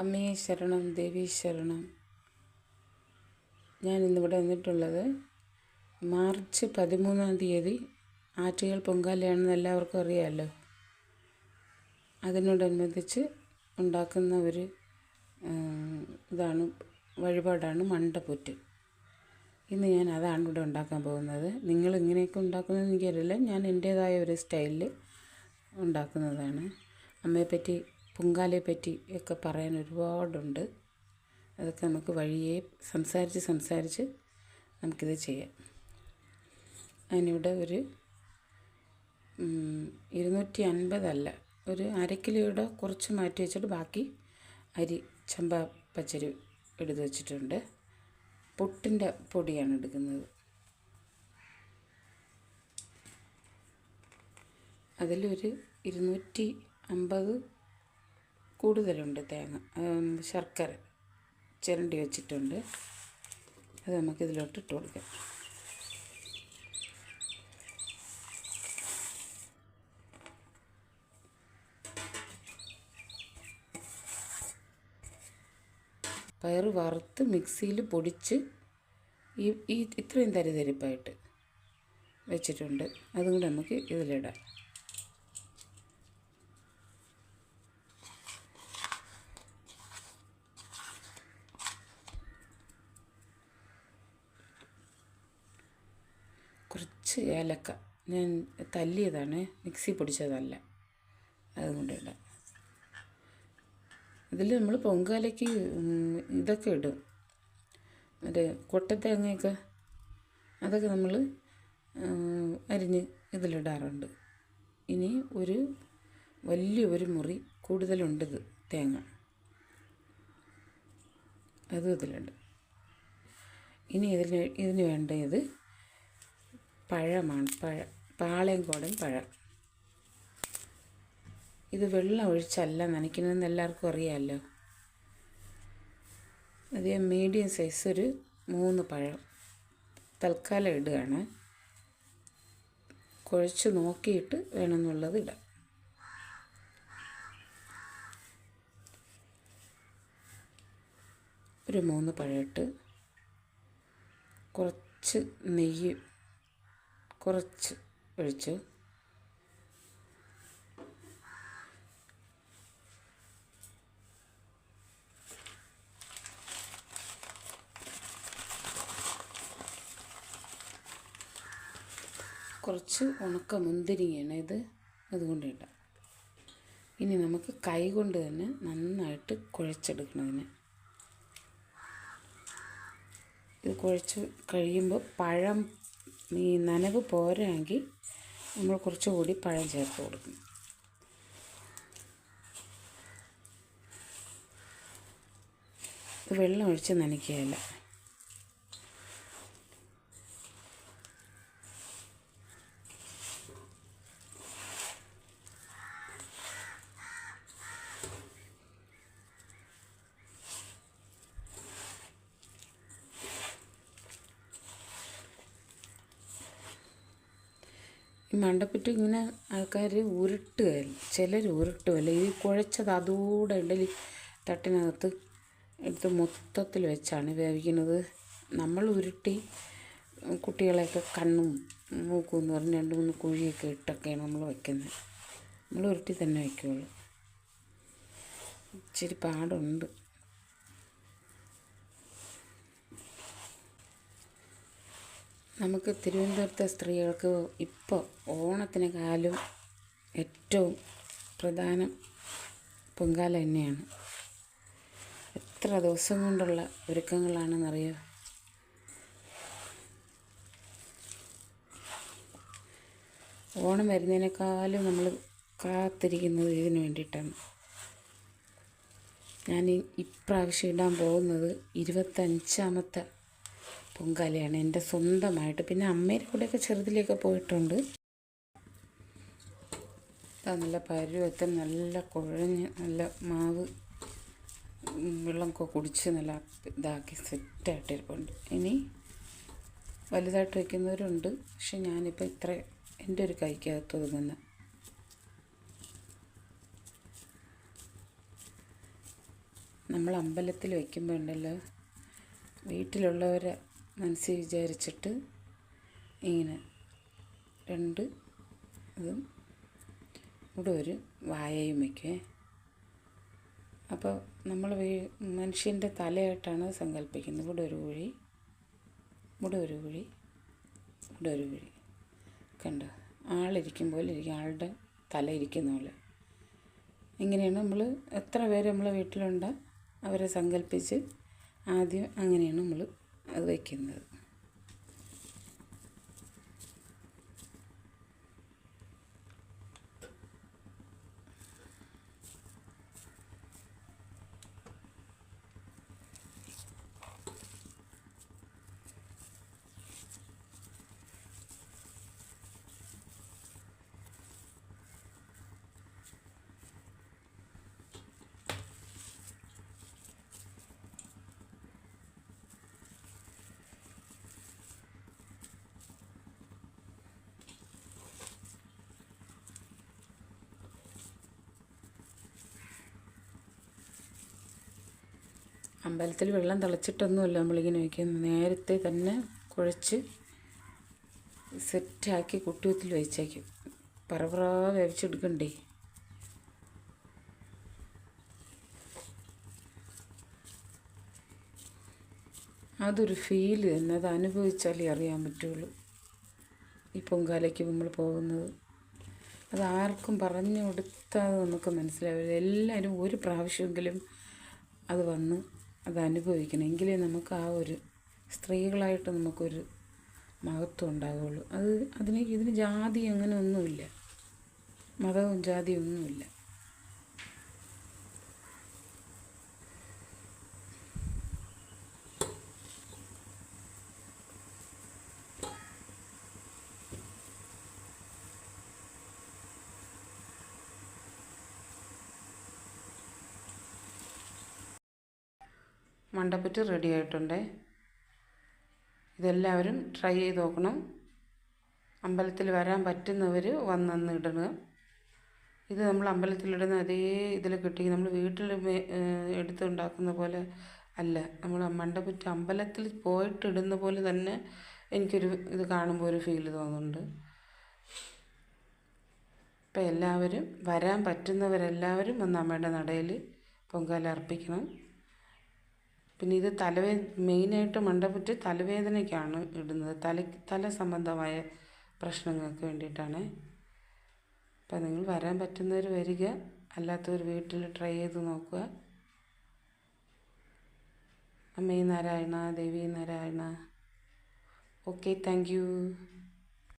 അമ്മേ ശരണം ദേവി ശരണം ഞാൻ ഇന്നിവിടെ വന്നിട്ടുള്ളത് മാർച്ച് പതിമൂന്നാം തീയതി ആറ്റുകൾ പൊങ്കാലയാണെന്ന് എല്ലാവർക്കും അറിയാമല്ലോ. അതിനോടനുബന്ധിച്ച് ഉണ്ടാക്കുന്ന ഒരു ഇതാണ് വഴിപാടാണ് മണ്ടപ്പുറ്റ് ഇന്ന് ഞാൻ അതാണ് ഇവിടെ ഉണ്ടാക്കാൻ പോകുന്നത്. നിങ്ങൾ ഇങ്ങനെയൊക്കെ ഉണ്ടാക്കുന്നത് എനിക്കറിയില്ല. ഞാൻ എന്റേതായ ഒരു സ്റ്റൈലിൽ ഉണ്ടാക്കുന്നതാണ്. അമ്മയെപ്പറ്റി പൊങ്കാലയെപ്പറ്റി ഒക്കെ പറയാൻ ഒരുപാടുണ്ട്. അതൊക്കെ നമുക്ക് വഴിയെ സംസാരിച്ച് സംസാരിച്ച് നമുക്കിത് ചെയ്യാം. അതിനിവിടെ ഒരു ഇരുന്നൂറ്റി അൻപതല്ല ഒരു അര കുറച്ച് മാറ്റി വെച്ചിട്ട് ബാക്കി അരി ചമ്പ പച്ചരി എടുത്ത് വെച്ചിട്ടുണ്ട്. പുട്ടിന്റെ പൊടിയാണ് എടുക്കുന്നത്. അതിലൊരു ഇരുന്നൂറ്റി അമ്പത് കൂടുതലുണ്ട് തേങ്ങ. ശർക്കര ചിരണ്ടി വെച്ചിട്ടുണ്ട്. അത് നമുക്കിതിലോട്ട് ഇട്ട് കൊടുക്കാം. പയർ വറുത്ത് മിക്സിയിൽ പൊടിച്ച് ഈ ഈ ഇത്രയും തരിതരിപ്പായിട്ട് വെച്ചിട്ടുണ്ട്. അതും കൂടെ നമുക്ക് ഇതിലിടാം. ഏലക്ക. ഞാൻ തല്ലിയതാണ്. മിക്സി പൊടിച്ചതല്ല അതുകൊണ്ട് ഇടാം. ഇതിൽ നമ്മൾ പൊങ്കാലയ്ക്ക് ഇതൊക്കെ ഇടും. മറ്റേ കൊട്ടത്തേങ്ങയൊക്കെ അതൊക്കെ നമ്മൾ അരിഞ്ഞ് ഇതിലിടാറുണ്ട്. ഇനി ഒരു വലിയ ഒരു മുറി ഇത് തേങ്ങ. അതും ഇതിലുണ്ട് ഇനി ഇതിന് ഇതിന് വേണ്ടത് പഴമാണ്. പഴം പാളയംകോടൻ പഴം. ഇത് വെള്ളം ഒഴിച്ചല്ല നനയ്ക്കുന്നതെന്ന് എല്ലാവർക്കും അറിയാമല്ലോ. അത് മീഡിയം സൈസ് ഒരു മൂന്ന് പഴം തൽക്കാലം ഇടുകയാണ്. കുഴച്ച് നോക്കിയിട്ട് വേണമെന്നുള്ളത് ഇടാം. ഒരു മൂന്ന് പഴമിട്ട് കുറച്ച് നെയ്യ് കുറച്ച് ഒഴിച്ചു കുറച്ച് ഉണക്ക മുന്തിരിങ്ങയാണ് ഇത് അതുകൊണ്ട് ഇടാം. ഇനി നമുക്ക് കൈ കൊണ്ട് തന്നെ നന്നായിട്ട് കുഴച്ചെടുക്കണതിന്. ഇത് കുഴച്ച് കഴിയുമ്പോൾ പഴം ഈ നനവ് പോരാങ്കിൽ നമ്മൾ കുറച്ചുകൂടി പഴം ചേർത്ത് കൊടുക്കും വെള്ളം ഒഴിച്ച് നനയ്ക്കുകയല്ല. മണ്ടപ്പുറ്റ് ഇങ്ങനെ ആൾക്കാർ ഉരുട്ടുകയല്ല ചിലർ ഉരുട്ടുകയല്ല. ഈ കുഴച്ചത് അതുകൂടെ ഇഡലി തട്ടിനകത്ത് എടുത്ത് മൊത്തത്തിൽ വെച്ചാണ് വേവിക്കുന്നത്. നമ്മൾ ഉരുട്ടി കുട്ടികളെയൊക്കെ കണ്ണും മൂക്കും എന്ന് പറഞ്ഞ് രണ്ട് മൂന്ന് കുഴിയൊക്കെ ഇട്ടൊക്കെയാണ് നമ്മൾ വയ്ക്കുന്നത് നമ്മൾ ഉരുട്ടി തന്നെ വയ്ക്കുകയുള്ളൂ ഇച്ചിരി പാടുണ്ട്. നമുക്ക് തിരുവനന്തപുരത്തെ സ്ത്രീകൾക്ക് ഇപ്പോൾ കാലം ഏറ്റവും പ്രധാനം പൊങ്കാല തന്നെയാണ്. എത്ര ദിവസം കൊണ്ടുള്ള ഒരുക്കങ്ങളാണെന്നറിയോ? ഓണം വരുന്നതിനേക്കാളും നമ്മൾ കാത്തിരിക്കുന്നത് ഇതിന് വേണ്ടിയിട്ടാണ്. ഞാൻ ഇപ്രാവശ്യം ഇടാൻ പോകുന്നത് ഇരുപത്തഞ്ചാമത്തെ പൊങ്കാലയാണ് എന്റെ സ്വന്തമായിട്ട്. പിന്നെ അമ്മയുടെ കൂടെയൊക്കെ ചെറുതിലേക്ക് പോയിട്ടുണ്ട്. നല്ല പരുവത്തിൽ നല്ല കുഴഞ്ഞ് നല്ല മാവ് വെള്ളമൊക്കെ കുടിച്ച് നല്ല ഇതാക്കി സെറ്റായിട്ട് ഇരിപ്പുണ്ട് ഇനി വലുതായിട്ട് വയ്ക്കുന്നവരുണ്ട്. പക്ഷെ ഞാനിപ്പോൾ ഇത്ര എന്റെ ഒരു കൈക്കകത്ത് ഒതുങ്ങുന്ന നമ്മൾ അമ്പലത്തിൽ വയ്ക്കുമ്പോൾ ഉണ്ടല്ലോ വീട്ടിലുള്ളവരെ മനസ്സിൽ വിചാരിച്ചിട്ട് ഇങ്ങനെ രണ്ട് ഇതും ഇവിടെ ഒരു വായയും വയ്ക്കേ അപ്പോൾ നമ്മൾ മനുഷ്യന്റെ തലയായിട്ടാണ് സങ്കല്പിക്കുന്നത്. ഇവിടെ ഒരു കുഴി ഇവിടെ ഒരു കുഴി ഇവിടെ ഒരു കുഴി. കണ്ടോ? ആളിരിക്കും പോലെ ഇരിക്കും ആളുടെ തല ഇരിക്കുന്ന പോലെ. ഇങ്ങനെയാണ് നമ്മൾ എത്ര പേര് നമ്മൾ വീട്ടിലുണ്ട് അവരെ സങ്കല്പിച്ച് ആദ്യം അങ്ങനെയാണ് നമ്മൾ അത് വയ്ക്കുന്നത് അമ്പലത്തിൽ വെള്ളം തിളച്ചിട്ടൊന്നുമല്ല നമ്മളിങ്ങനെ വയ്ക്കുന്നത്. നേരത്തെ തന്നെ കുഴച്ച് സെറ്റാക്കി കുട്ടിയത്തിൽ വെച്ചേക്കും. പറപറ വേവിച്ചെടുക്കണ്ടേ? അതൊരു ഫീൽ തന്നെ. അത് അനുഭവിച്ചാലേ അറിയാൻ പറ്റുള്ളൂ. ഈ പൊങ്കാലയ്ക്ക് നമ്മൾ പോകുന്നത്. അത് ആർക്കും പറഞ്ഞു കൊടുത്താൽ നമുക്ക് മനസ്സിലാവില്ല. എല്ലാവരും ഒരു പ്രാവശ്യമെങ്കിലും അത് വന്ന് അത് അനുഭവിക്കണം എങ്കിലേ നമുക്ക് ആ ഒരു സ്ത്രീകളായിട്ട് നമുക്കൊരു മഹത്വം ഉണ്ടാവുകയുള്ളൂ അത് അതിന് ഇതിന് ജാതി അങ്ങനെ ഒന്നുമില്ല. മതവും ജാതിയും ഒന്നുമില്ല. മണ്ടപ്പറ്റ് റെഡി ആയിട്ടുണ്ട്. ഇതെല്ലാവരും ട്രൈ ചെയ്ത് നോക്കണം. അമ്പലത്തിൽ വരാൻ പറ്റുന്നവർ വന്നന്ന് ഇടുക ഇത് നമ്മൾ അമ്പലത്തിലിടുന്ന അതേ ഇതിൽ കിട്ടി നമ്മൾ വീട്ടിൽ എടുത്തുണ്ടാക്കുന്ന പോലെ അല്ല. നമ്മൾ മണ്ടപ്പറ്റ് അമ്പലത്തിൽ പോയിട്ട് ഇടുന്ന പോലെ തന്നെ എനിക്കൊരു ഇത് കാണുമ്പോൾ ഒരു ഫീൽ തോന്നുന്നുണ്ട്. അപ്പം എല്ലാവരും വരാൻ പറ്റുന്നവരെല്ലാവരും വന്ന് അമ്മയുടെ നടയിൽ പൊങ്കാല അർപ്പിക്കണം. പിന്നെ ഇത് തലവേ മെയിനായിട്ട് മണ്ടപ്പുറ്റ് തലവേദനയ്ക്കാണ് ഇടുന്നത്. തല തല സംബന്ധമായ പ്രശ്നങ്ങൾക്ക് വേണ്ടിയിട്ടാണ്. അപ്പം നിങ്ങൾ വരാൻ പറ്റുന്നവർ വരിക. അല്ലാത്തവർ വീട്ടിൽ ട്രൈ ചെയ്ത് നോക്കുക. അമ്മേ Narayana Devi Narayana. Okay thank you.